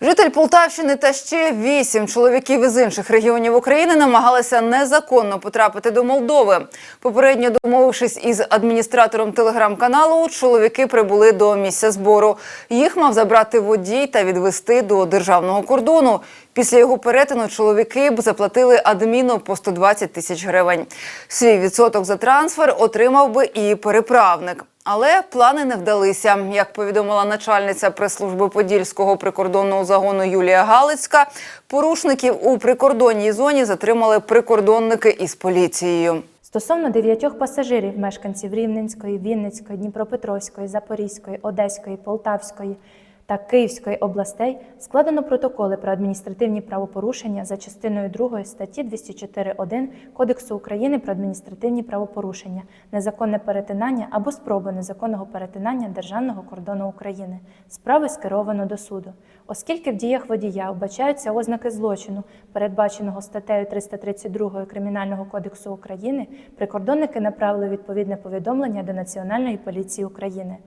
Житель Полтавщини та ще вісім чоловіків із інших регіонів України намагалися незаконно потрапити до Молдови. Попередньо домовившись із адміністратором телеграм-каналу, чоловіки прибули до місця збору. Їх мав забрати водій та відвести до державного кордону. Після його перетину чоловіки б заплатили адміну по 120 тисяч гривень. Свій відсоток за трансфер отримав би і переправник. Але плани не вдалися. Як повідомила начальниця прес-служби Подільського прикордонного загону Юлія Галицька, порушників у прикордонній зоні затримали прикордонники із поліцією. Стосовно дев'ятьох пасажирів, мешканців Рівненської, Вінницької, Дніпропетровської, Запорізької, Одеської, Полтавської та Київської областей складено протоколи про адміністративні правопорушення за частиною 2 статті 204.1 Кодексу України про адміністративні правопорушення, незаконне перетинання або спроба незаконного перетинання державного кордону України. Справи скеровано до суду. Оскільки в діях водія вбачаються ознаки злочину, передбаченого статтею 332 Кримінального кодексу України, прикордонники направили відповідне повідомлення до Національної поліції України.